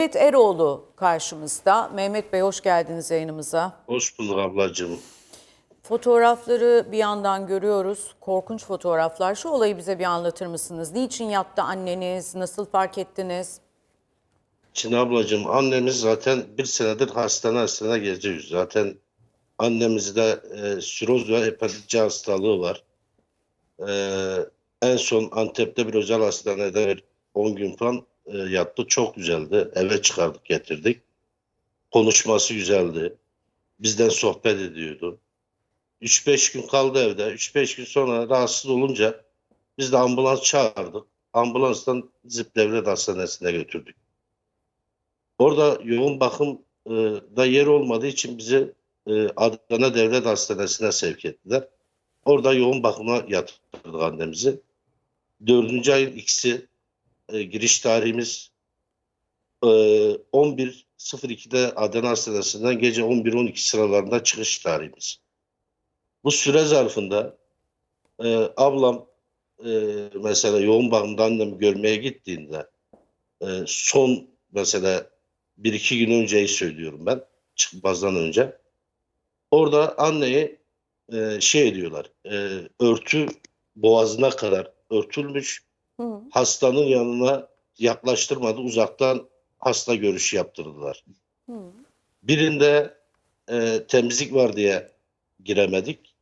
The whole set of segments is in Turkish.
Mehmet Eroğlu karşımızda. Mehmet Bey hoş geldiniz yayınımıza. Hoş bulduk ablacığım. Fotoğrafları bir yandan görüyoruz. Korkunç fotoğraflar. Şu olayı bize bir anlatır mısınız? Niçin yattı anneniz? Nasıl fark ettiniz? Şimdi ablacığım annemiz zaten bir senedir hastane hastane geziyoruz. Zaten annemizde e, siroz ve hepatit C hastalığı var. E, en son Antep'te bir özel hastanede bir 10 gün falan e. Çok güzeldi. Eve çıkardık getirdik. Konuşması güzeldi. Bizden sohbet ediyordu. 3-5 gün kaldı evde. 3-5 gün sonra rahatsız olunca biz de ambulans çağırdık. Ambulanstan Zip Hastanesi'ne götürdük. Orada yoğun bakımda yer olmadığı için bizi e, Adana Devlet Hastanesi'ne sevk ettiler. Orada yoğun bakıma yatırdık annemizi. Dördüncü ayın ikisi e, giriş tarihimiz e, 11.02'de Adana Hastanesi'nden gece 11-12 sıralarında çıkış tarihimiz. Bu süre zarfında e, ablam e, mesela yoğun bakımda annemi görmeye gittiğinde e, son mesela bir iki gün önceyi söylüyorum ben çıkmazdan önce. Orada anneyi e, şey ediyorlar e, örtü boğazına kadar örtülmüş Hı. hastanın yanına yaklaştırmadı uzaktan hasta görüşü yaptırdılar. Hı. Birinde e, temizlik var diye giremedik.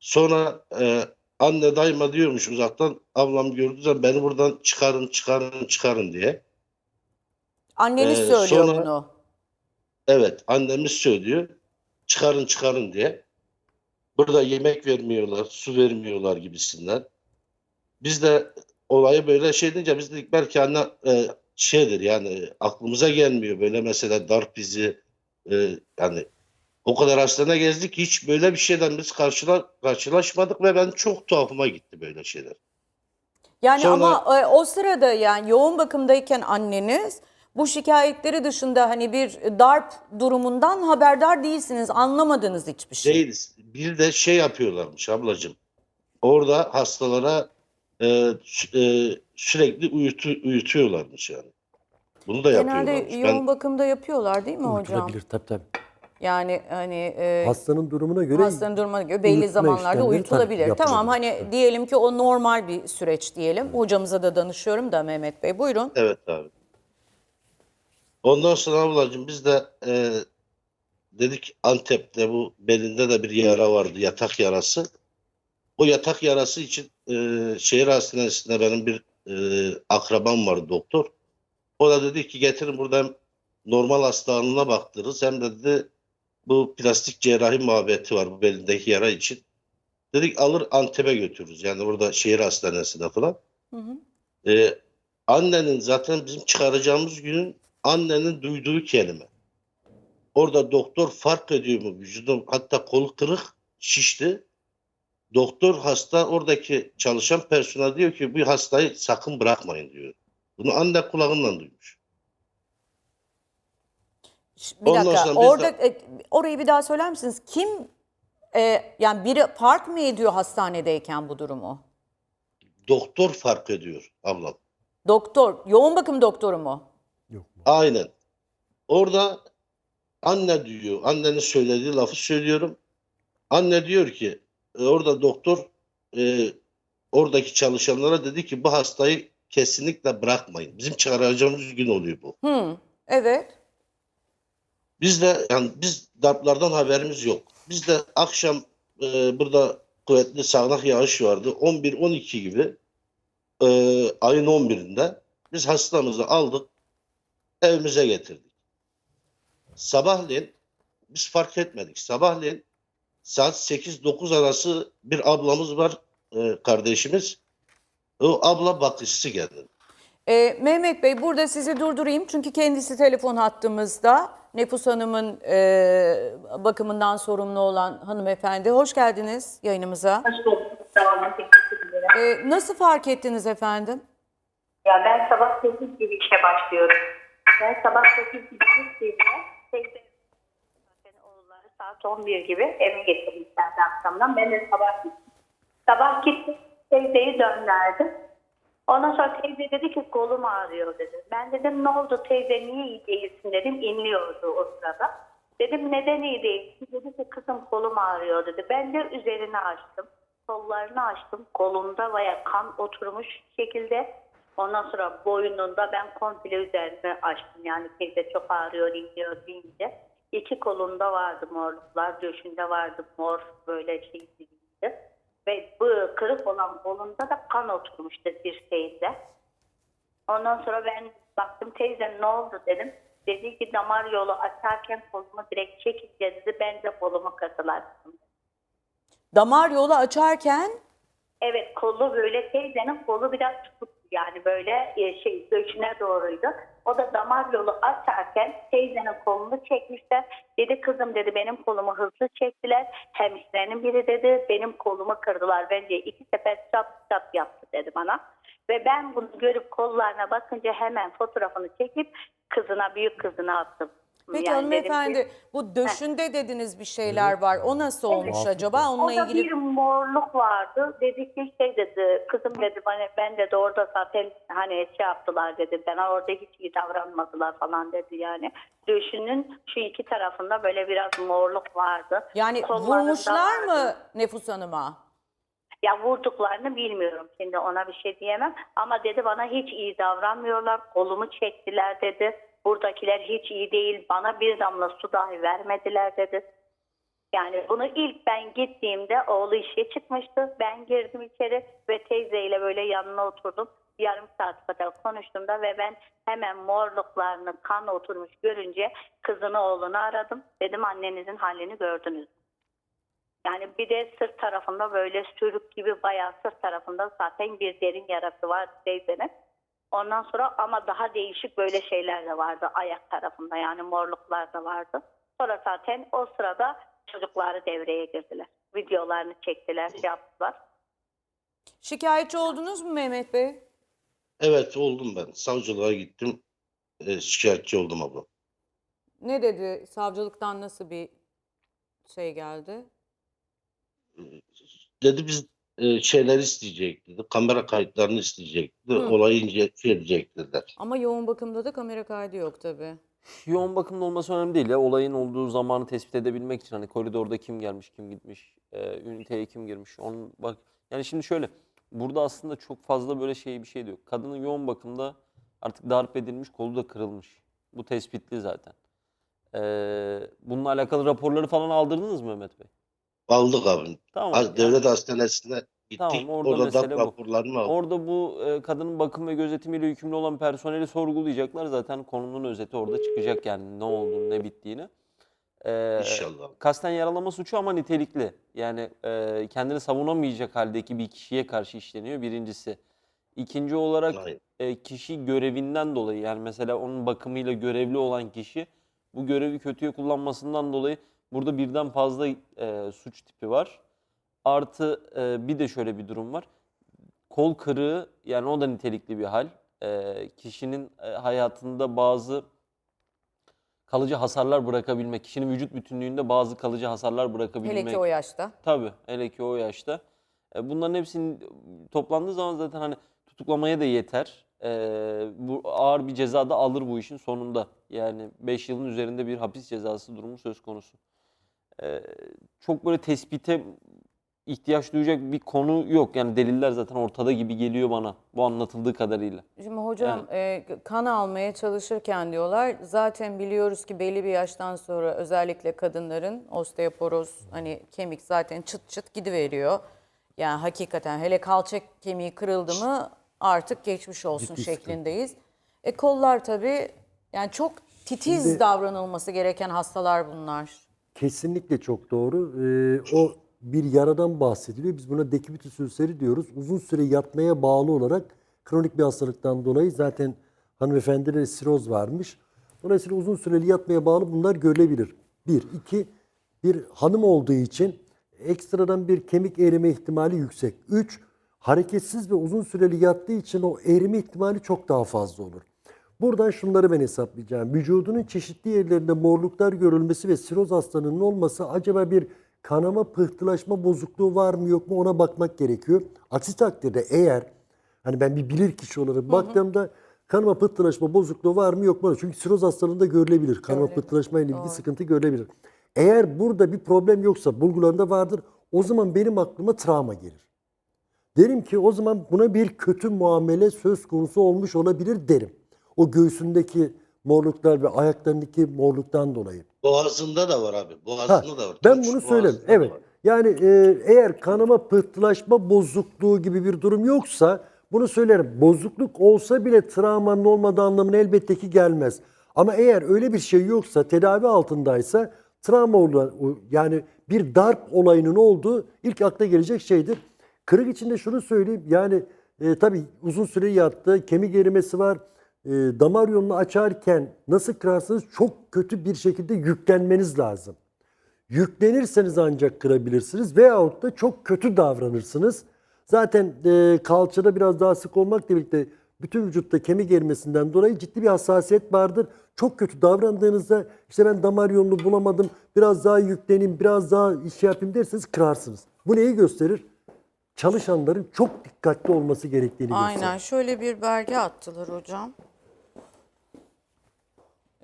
Sonra e, anne dayıma diyormuş uzaktan ablam gördüğü zaman beni buradan çıkarın çıkarın çıkarın diye. Anneniz Ee, söylüyor sonra- bunu. Evet annemiz söylüyor çıkarın çıkarın diye. Burada yemek vermiyorlar, su vermiyorlar gibisinden. Biz de olayı böyle şey deyince biz dedik belki anne e, şeydir yani aklımıza gelmiyor böyle mesela darp izi e, yani o kadar hastane gezdik hiç böyle bir şeyden biz karşıla, karşılaşmadık ve ben çok tuhafıma gitti böyle şeyler. Yani Sonra- ama e, o sırada yani yoğun bakımdayken anneniz bu şikayetleri dışında hani bir darp durumundan haberdar değilsiniz. Anlamadınız hiçbir şey. Değiliz. Bir de şey yapıyorlarmış ablacığım. Orada hastalara e, e, sürekli uyutu, uyutuyorlarmış yani. Bunu da Genelde yapıyorlarmış. yoğun Ben, bakımda yapıyorlar değil mi hocam? Uyutulabilir tabii tabii. Yani hani e, Hastanın durumuna göre hastanın durumuna göre belli uyutma zamanlarda işlemleri uyutulabilir. tabii Tamam yapılabilir. hani diyelim ki o normal bir süreç diyelim. Hocamıza da danışıyorum da Mehmet Bey. Buyurun. evet abi. Ondan sonra ablacığım biz de e, dedik Antep'te bu belinde de bir yara vardı. Yatak yarası. O yatak yarası için e, şehir hastanesinde benim bir e, akrabam vardı doktor. O da dedi ki getirin buradan normal hastalığına baktırırız. Hem de dedi bu plastik cerrahi muhabbeti var bu belindeki yara için. Dedik alır Antep'e götürürüz. Yani burada şehir hastanesine falan. Hı hı. Ee, annenin zaten bizim çıkaracağımız günün annenin duyduğu kelime. Orada doktor fark ediyor mu vücudum hatta kolu kırık şişti. Doktor hasta oradaki çalışan personel diyor ki bu hastayı sakın bırakmayın diyor. Bunu anne kulağından duymuş. Bir Ondan dakika. Orada de- e, orayı bir daha söyler misiniz? Kim e, yani biri fark mı ediyor hastanedeyken bu durumu? Doktor fark ediyor ablam. Doktor, yoğun bakım doktoru mu? yok mu? Aynen. Orada anne diyor. Annenin söylediği lafı söylüyorum. Anne diyor ki e, orada doktor e, oradaki çalışanlara dedi ki bu hastayı kesinlikle bırakmayın. Bizim çıkaracağımız gün oluyor bu. Hı, evet. Biz de yani biz darplardan haberimiz yok. Biz de akşam e, burada kuvvetli sağanak yağış vardı. 11-12 gibi e, ayın 11'inde biz hastamızı aldık evimize getirdik. Sabahleyin biz fark etmedik. Sabahleyin saat 8-9 arası bir ablamız var e, kardeşimiz. O abla bakıcısı geldi. E, Mehmet Bey burada sizi durdurayım çünkü kendisi telefon hattımızda. Nefus Hanım'ın e, bakımından sorumlu olan hanımefendi. Hoş geldiniz yayınımıza. Hoş bulduk. Sağ olun. Teşekkür ederim. E, nasıl fark ettiniz efendim? Ya ben sabah 8 gibi işe başlıyorum. Ben sabah 8 gibi zaten oğulları saat 11 gibi eve getirmişlerdi akşamdan. Ben de sabah gittim. Sabah gittim. Teyzeyi dönlerdim. Ondan sonra teyze dedi ki kolum ağrıyor dedi. Ben dedim ne oldu teyze niye iyi değilsin dedim. İnliyordu o sırada. Dedim neden iyi değilsin? Dedi ki kızım kolum ağrıyor dedi. Ben de üzerine açtım. Kollarını açtım. Kolunda baya kan oturmuş şekilde. Ondan sonra boynunda ben komple üzerine açtım. Yani teyze çok ağrıyor, inliyor deyince. İki kolunda vardı morluklar, döşünde vardı mor böyle şey değildi. Ve bu kırık olan kolunda da kan oturmuştu dirseğinde. Ondan sonra ben baktım teyze ne oldu dedim. Dedi ki damar yolu açarken kolumu direkt çekince dedi ben de kolumu katılattım. Damar yolu açarken Evet kolu böyle teyzenin kolu biraz tutuktu yani böyle e, şey döşüne doğruydu. O da damar yolu açarken teyzenin kolunu çekmişler. Dedi kızım dedi benim kolumu hızlı çektiler. Hemşirenin biri dedi benim kolumu kırdılar. Bence iki sefer çap çap yaptı dedi bana. Ve ben bunu görüp kollarına bakınca hemen fotoğrafını çekip kızına büyük kızına attım. Peki Yani dedim ki- hanımefendi bu döşünde dediniz bir şeyler var. O nasıl olmuş acaba? Onunla O da ilgili bir morluk vardı. Dedi ki şey dedi kızım dedi bana ben de orada zaten hani şey yaptılar dedi. Bana orada hiç iyi davranmadılar falan dedi yani. Döşünün şu iki tarafında böyle biraz morluk vardı. yani vurmuşlar mı. Nefus Hanım'a? Ya vurduklarını bilmiyorum şimdi ona bir şey diyemem. Ama dedi bana hiç iyi davranmıyorlar. Kolumu çektiler dedi. Buradakiler hiç iyi değil. Bana bir damla su dahi vermediler dedi. Yani bunu ilk ben gittiğimde oğlu işe çıkmıştı. Ben girdim içeri ve teyzeyle böyle yanına oturdum. Yarım saat kadar konuştuğumda ve ben hemen morluklarını kan oturmuş görünce kızını oğlunu aradım. Dedim annenizin halini gördünüz. Yani bir de sırt tarafında böyle sürük gibi bayağı sırt tarafında zaten bir derin yarası var teyzenin. Ondan sonra ama daha değişik böyle şeyler de vardı ayak tarafında yani morluklar da vardı. Sonra zaten o sırada çocukları devreye girdiler. Videolarını çektiler, şey yaptılar. Şikayetçi oldunuz mu Mehmet Bey? Evet oldum ben. Savcılığa gittim. E, şikayetçi oldum abla. Ne dedi? Savcılıktan nasıl bir şey geldi? Dedi biz e, şeyler isteyecek dedi. Kamera kayıtlarını isteyecek dedi. Hı. Olayı ince edecek dediler. Ama yoğun bakımda da kamera kaydı yok tabii. Yoğun bakımda olması önemli değil ya. Olayın olduğu zamanı tespit edebilmek için hani koridorda kim gelmiş, kim gitmiş, e, üniteye kim girmiş. Onun bak yani şimdi şöyle burada aslında çok fazla böyle şey bir şey de yok. Kadının yoğun bakımda artık darp edilmiş, kolu da kırılmış. Bu tespitli zaten. E, bununla alakalı raporları falan aldırdınız mı Mehmet Bey? Aldık abi. Tamam. Ha- Devlet hastanesine gittik. Tamam, orada orada mesele raporlarını aldık. Orada bu e, kadının bakım ve gözetimiyle yükümlü olan personeli sorgulayacaklar. Zaten konunun özeti orada çıkacak yani ne olduğunu, ne bittiğini. E, İnşallah. kasten yaralama suçu ama nitelikli. Yani e, kendini savunamayacak haldeki bir kişiye karşı işleniyor birincisi. İkinci olarak Aynen. e, kişi görevinden dolayı yani mesela onun bakımıyla görevli olan kişi bu görevi kötüye kullanmasından dolayı burada birden fazla e, suç tipi var. Artı e, bir de şöyle bir durum var. Kol kırığı yani o da nitelikli bir hal. E, kişinin e, hayatında bazı kalıcı hasarlar bırakabilmek, kişinin vücut bütünlüğünde bazı kalıcı hasarlar bırakabilmek. Hele ki o yaşta. Tabii, hele ki o yaşta. E, Bunların hepsinin toplandığı zaman zaten hani tutuklamaya da yeter. E, bu ağır bir ceza da alır bu işin sonunda. Yani 5 yılın üzerinde bir hapis cezası durumu söz konusu. E, çok böyle tespite ihtiyaç duyacak bir konu yok. Yani deliller zaten ortada gibi geliyor bana bu anlatıldığı kadarıyla. Şimdi hocam e, kan almaya çalışırken diyorlar zaten biliyoruz ki belli bir yaştan sonra özellikle kadınların osteoporoz hani kemik zaten çıt çıt gidiveriyor. Yani hakikaten hele kalça kemiği kırıldı mı artık geçmiş olsun Ciddi şeklindeyiz. E kollar tabii yani çok titiz Şimdi- davranılması gereken hastalar bunlar. Kesinlikle çok doğru. Ee, o bir yaradan bahsediliyor. Biz buna dekubitüs ülseri diyoruz. Uzun süre yatmaya bağlı olarak kronik bir hastalıktan dolayı zaten hanımefendide siroz varmış. Dolayısıyla uzun süreli yatmaya bağlı bunlar görülebilir. Bir. iki bir hanım olduğu için ekstradan bir kemik erime ihtimali yüksek. Üç, hareketsiz ve uzun süreli yattığı için o erime ihtimali çok daha fazla olur. Buradan şunları ben hesaplayacağım. Vücudunun çeşitli yerlerinde morluklar görülmesi ve siroz hastalığının olması acaba bir kanama pıhtılaşma bozukluğu var mı yok mu ona bakmak gerekiyor. Aksi takdirde eğer Hani ben bir bilir kişi olarak baktığımda kanama pıhtılaşma bozukluğu var mı yok mu? Çünkü siroz hastalığında görülebilir. Kanama pıhtılaşma ile ilgili sıkıntı görülebilir. Eğer burada bir problem yoksa bulgularında vardır o zaman benim aklıma travma gelir. Derim ki o zaman buna bir kötü muamele söz konusu olmuş olabilir derim. O göğsündeki morluklar ve ayaklarındaki morluktan dolayı. Boğazında da var abi. Ha, Boğazında da var. ben Tunç bunu söylerim. Evet. var. Yani e, eğer kanama pıhtılaşma bozukluğu gibi bir durum yoksa bunu söylerim. Bozukluk olsa bile travmanın olmadığı anlamına elbette ki gelmez. Ama eğer öyle bir şey yoksa, tedavi altındaysa travma olan, yani bir darp olayının olduğu ilk akla gelecek şeydir. Kırık içinde şunu söyleyeyim. Yani e, tabii uzun süre yattı, kemik erimesi var. E, damar yolunu açarken nasıl kırarsınız çok kötü bir şekilde yüklenmeniz lazım. Yüklenirseniz ancak kırabilirsiniz veyahut da çok kötü davranırsınız. Zaten e, kalçada biraz daha sık olmakla birlikte bütün vücutta kemik erimesinden dolayı ciddi bir hassasiyet vardır. Çok kötü davrandığınızda işte ben damar yolunu bulamadım, biraz daha yükleneyim, biraz daha iş yapayım derseniz kırarsınız. Bu neyi gösterir? Çalışanların çok dikkatli olması gerektiğini gösterir. Aynen şöyle bir belge attılar hocam.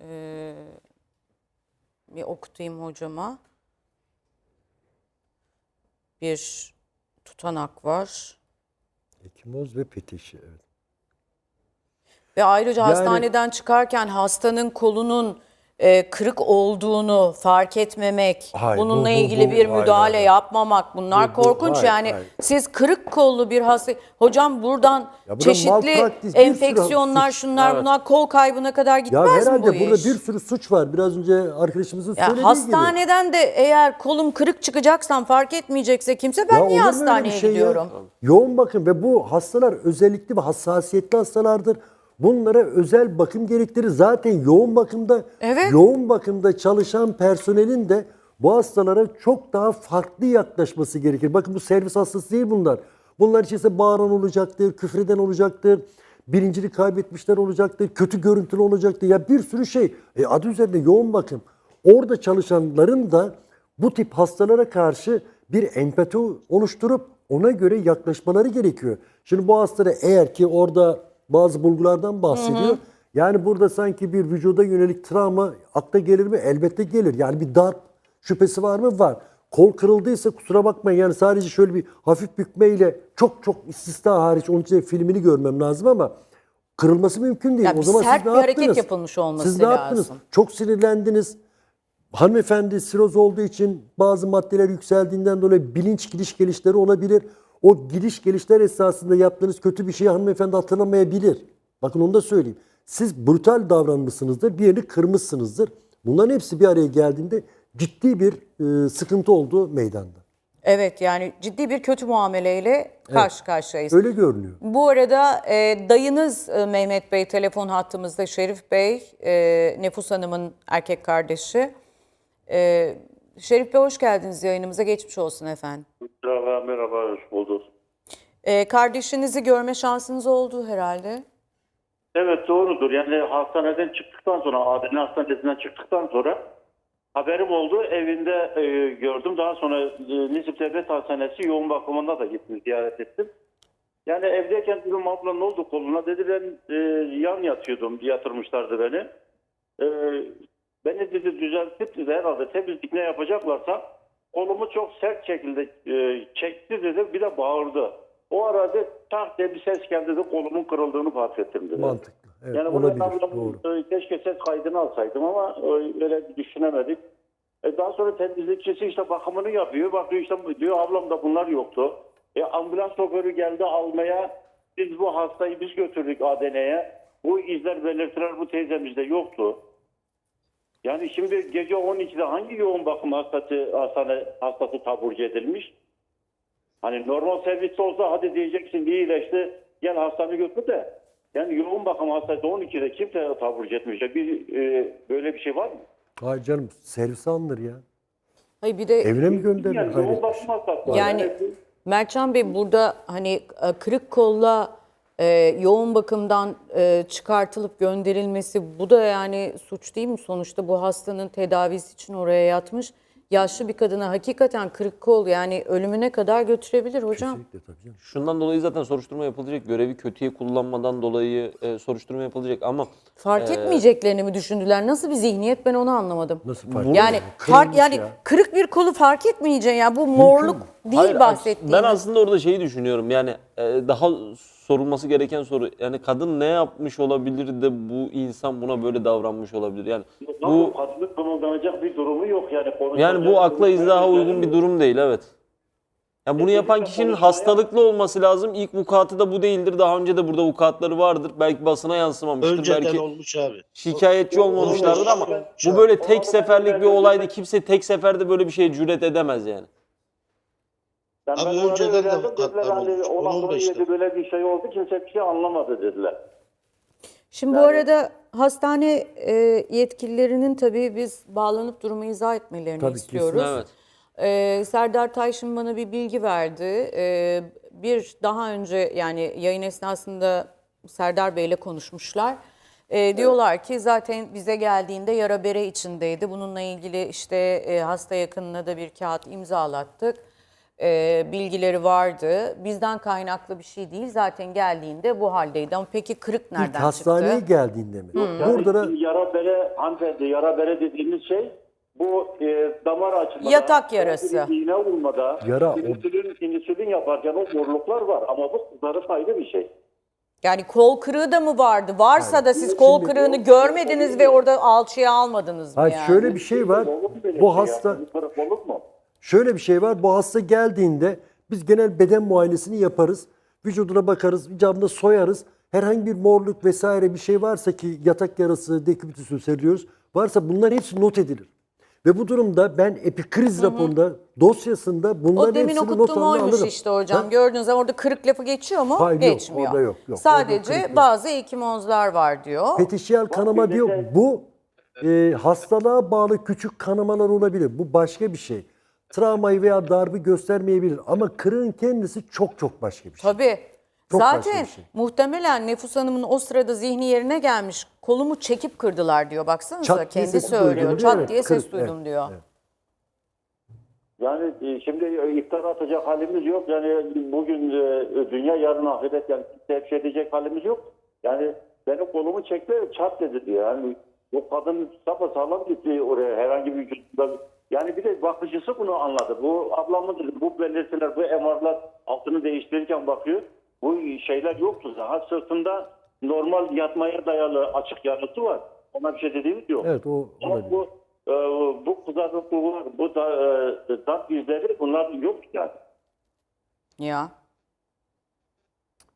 Ee, bir okutayım hocama. Bir tutanak var. Ekimoz ve peteşi. Evet. Ve ayrıca Yani- hastaneden çıkarken hastanın kolunun e, kırık olduğunu fark etmemek, Hayır, bununla bu- bu- ilgili bu- bir hayır, müdahale hayır. yapmamak bunlar Bu- bu- korkunç hayır, yani. hayır. Siz kırık kollu bir hasta hocam buradan burada çeşitli malpraktis, bir sürü enfeksiyonlar şunlar Evet. bunlar kol kaybına kadar Ya gitmez mi herhalde bu burada iş? bir sürü suç var. Biraz önce arkadaşımızın Ya söylediği gibi. hastaneden de eğer kolum kırık çıkacaksam fark etmeyecekse kimse ben Ya niye olur mu öyle bir hastaneye şey ya? gidiyorum? Yoğun bakım ve bu hastalar özellikli ve hassasiyetli hastalardır. Bunlara özel bakım gerektirir. Zaten yoğun bakımda Evet. yoğun bakımda çalışan personelin de bu hastalara çok daha farklı yaklaşması gerekir. Bakın bu servis hastası değil bunlar. Bunlar içerisinde bağıran olacaktır, küfreden olacaktır, birincilik kaybetmişler olacaktır, kötü görüntülü olacaktır. Ya bir sürü şey. E adı üzerinde yoğun bakım. Orada çalışanların da bu tip hastalara karşı bir empati oluşturup ona göre yaklaşmaları gerekiyor. Şimdi bu hastalara eğer ki orada bazı bulgulardan bahsediyor. Yani burada sanki bir vücuda yönelik travma akla gelir mi? Elbette gelir. Yani bir darp şüphesi var mı? Var. Kol kırıldıysa kusura bakmayın yani sadece şöyle bir hafif bükmeyle çok çok istisna hariç onun için filmini görmem lazım ama kırılması mümkün değil. Ya o zaman sert siz ne bir hareket yaptınız? yapılmış olması Siz ne yaptınız? lazım. Çok sinirlendiniz. Hanımefendi siroz olduğu için bazı maddeler yükseldiğinden dolayı bilinç gidiş gelişleri olabilir. O gidiş gelişler esasında yaptığınız kötü bir şeyi hanımefendi hatırlamayabilir. Bakın onu da söyleyeyim. Siz brutal davranmışsınızdır, bir yerini kırmışsınızdır. Bunların hepsi bir araya geldiğinde ciddi bir e, sıkıntı olduğu meydanda. Evet yani ciddi bir kötü muameleyle karşı karşıyayız. Öyle görünüyor. Bu arada e, dayınız e, Mehmet Bey telefon hattımızda Şerif Bey, e, Nefus Hanım'ın erkek kardeşi. E, Şerif Bey hoş geldiniz yayınımıza geçmiş olsun efendim. Merhaba, merhaba, hoş bulduk. E, kardeşinizi görme şansınız oldu herhalde. Evet doğrudur. Yani hastaneden çıktıktan sonra, Adem Hastanesi'nden çıktıktan sonra haberim oldu. Evinde e, gördüm. Daha sonra e, Nizip Devlet Hastanesi yoğun bakımında da gittim, ziyaret ettim. Yani evdeyken dedim abla ne oldu koluna? Dedi ben e, yan yatıyordum, yatırmışlardı beni. E, beni dedi düzeltip dedi herhalde temizlik ne yapacaklarsa kolumu çok sert şekilde e, çekti dedi bir de bağırdı. O arada tak diye bir ses geldi dedi kolumun kırıldığını fark ettim dedi. Mantıklı. Evet, Yani ablam, Doğru. e, keşke ses kaydını alsaydım ama e, öyle düşünemedik. E, daha sonra temizlikçisi işte bakımını yapıyor. Bakıyor işte diyor ablam da bunlar yoktu. E, ambulans şoförü geldi almaya. Biz bu hastayı biz götürdük ADN'ye. Bu izler belirtiler bu teyzemizde yoktu. Yani şimdi gece 12'de hangi yoğun bakım hastası, hastane, hastası taburcu edilmiş? Hani normal serviste olsa hadi diyeceksin iyileşti gel hastaneye götür de. Yani yoğun bakım hastası 12'de kimse taburcu etmiş. Bir, e, böyle bir şey var mı? Hayır canım servis alınır ya. Hayır bir de Evine mi gönderilir? Yani yoğun bakım hastası. Yani Mertcan Bey burada hani e, kırık kolla e, yoğun bakımdan e, çıkartılıp gönderilmesi bu da yani suç değil mi? Sonuçta bu hastanın tedavisi için oraya yatmış. yaşlı bir kadına hakikaten kırık kol yani ölümüne kadar götürebilir hocam. Kesinlikle tabii canım. Şundan dolayı zaten soruşturma yapılacak. Görevi kötüye kullanmadan dolayı e, soruşturma yapılacak ama Fark etmeyeceklerini mi düşündüler? Nasıl bir zihniyet ben onu anlamadım. Nasıl fark Bunu- Yani fark yani ya. kırık bir kolu fark etmeyeceğin ya bu morluk değil Hayır, bahsettiğimiz. Ben aslında orada şeyi düşünüyorum. Yani e, daha sorulması gereken soru. Yani kadın ne yapmış olabilir de bu insan buna böyle davranmış olabilir? Yani Bu kadının kımıldanacak bir durumu yok yani. yani bu akla yok. uygun bir durum değil evet. Ya bunu yapan kişinin hastalıklı olması lazım. İlk vukuatı da bu değildir. Daha önce de burada vukuatları vardır. Belki basına yansımamıştır. Önceden Belki olmuş abi. şikayetçi olmamışlardır ama bu böyle tek seferlik bir olaydı. Kimse tek seferde böyle bir şeye cüret edemez yani. Ben Abi ben önceden de öğrendim, avukatlar dediler hani olmuş, ondan sonra 10-15'te. yedi böyle bir şey oldu kimse bir şey anlamadı dediler. Şimdi bu arada hastane e, yetkililerinin tabii biz bağlanıp durumu izah etmelerini Tabii, istiyoruz. Evet. Ee, Serdar Tayşın bana bir bilgi verdi. Ee, bir daha önce yani yayın esnasında Serdar Bey'le konuşmuşlar. Ee, Diyorlar ki zaten bize geldiğinde yara bere içindeydi. Bununla ilgili işte e, hasta yakınına da bir kağıt imzalattık. Ee, bilgileri vardı. Bizden kaynaklı bir şey değil. Zaten geldiğinde bu haldeydi. Ama peki kırık İlk nereden hastaneye çıktı? geldiğinde mi? Yani Burada da yara bere hanımefendi yara bere dediğimiz şey bu e, damar açmada, Yatak yarası. iğne vurmada, Yara, o- insülin, insülin yaparken o morluklar var ama bu kızarık ayrı bir şey. Yani kol kırığı da mı vardı? Varsa da siz Şimdi kol bu- kırığını görmediniz ve orada alçıya almadınız mı Hayır, yani? şöyle bir şey var. Olur mu böyle Bu şey ya? hasta Bu kırık olur mu? Şöyle bir şey var. Bu hasta geldiğinde biz genel beden muayenesini yaparız. Vücuduna bakarız, icabında soyarız. Herhangi bir morluk vesaire bir şey varsa ki yatak yarası, dekubitüsü seriyoruz. Varsa bunların hepsi not edilir. Ve bu durumda ben epikriz raporunda, dosyasında bunların O demin hepsini not okuttuğum alına oymuş alırım. işte hocam. Ha? Gördüğünüz zaman orada kırık lafı geçiyor mu? Hayır, yok, Geçmiyor. orada yok, yok. Sadece Orada yok. bazı ekimozlar var diyor. Petişiyel kanama diyor. Bu e, hastalığa bağlı küçük kanamalar olabilir. Bu başka bir şey. Travmayı veya darbe göstermeyebilir. Ama kırığın kendisi çok çok başka bir şey. Tabii. Çok başka Zaten bir şey. muhtemelen Nefus Hanım'ın o sırada zihni yerine gelmiş. Kolumu çekip kırdılar diyor. Baksanıza Çat diye kendi ses söylüyor. Çat evet, diye ses kırık, duydum evet, diyor. evet. Yani e, şimdi e, atacak halimiz yok. Yani bugün e, dünya yarın ahiret yani tepki edecek halimiz yok. Yani benim kolumu çekti çat dedi diyor. Yani o kadın sapasağlam gitti oraya herhangi bir vücudunda. Yani bir de bakıcısı bunu anladı. Bu ablamın dedi, bu belirtiler, bu MR'lar altını değiştirirken bakıyor. Bu şeyler yoktu. Daha sırtında normal yatmaya dayalı açık yarası var. Ona bir şey dediğimiz yok. Evet o Ama olabilir. bu e, bu kızarıklıklar, bu da e, darp izleri bunlar yok yani. Ya.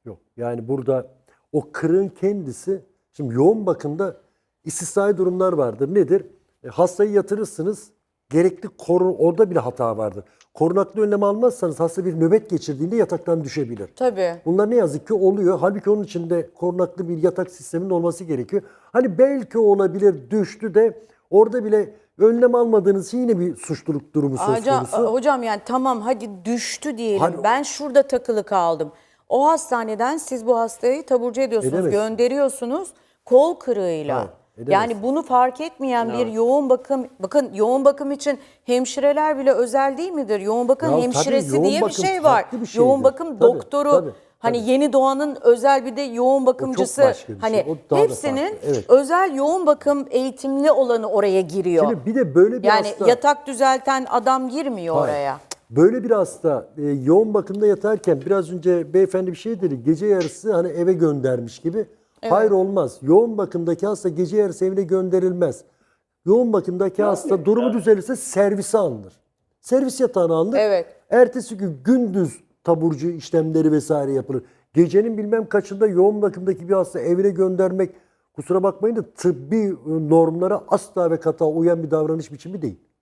Yok. Yani burada o kırığın kendisi şimdi yoğun bakımda istisnai durumlar vardır. Nedir? E, hastayı yatırırsınız. Gerekli korun orada bile hata vardır. Korunaklı önlem almazsanız hasta bir nöbet geçirdiğinde yataktan düşebilir. Tabii. Bunlar ne yazık ki oluyor. Halbuki onun içinde korunaklı bir yatak sisteminin olması gerekiyor. Hani belki olabilir düştü de orada bile önlem almadığınız yine bir suçluluk durumu söz Hocam, konusu. hocam yani tamam hadi düştü diyelim. Hani- ben şurada takılı kaldım. O hastaneden siz bu hastayı taburcu ediyorsunuz, Edemezsin. gönderiyorsunuz kol kırığıyla. Hayır, edemezsin. yani bunu fark etmeyen bir yoğun bakım, bakın yoğun bakım için hemşireler bile özel değil midir? Yoğun bakım Ya tabii, hemşiresi yoğun diye bir bakım şey var. farklı bir yoğun bakım Tabii, doktoru, tabii, hani tabii. yeni doğanın özel bir de yoğun bakımcısı. bir şey. Hani da hepsinin evet. özel yoğun bakım eğitimli olanı oraya giriyor. Şimdi bir de böyle bir yani hasta yatak düzelten adam girmiyor Hayır. oraya. Böyle bir hasta e, yoğun bakımda yatarken biraz önce beyefendi bir şey dedi. Gece yarısı hani eve göndermiş gibi. Hayır olmaz. Yoğun bakımdaki hasta gece yarısı evine gönderilmez. Yoğun bakımdaki hasta durumu düzelirse servise alınır. Servis yatağına alınır. Evet. Ertesi gün gündüz taburcu işlemleri vesaire yapılır. Gecenin bilmem kaçında yoğun bakımdaki bir hasta evine göndermek kusura bakmayın da tıbbi e, normlara asla ve kata uyan bir davranış biçimi değil.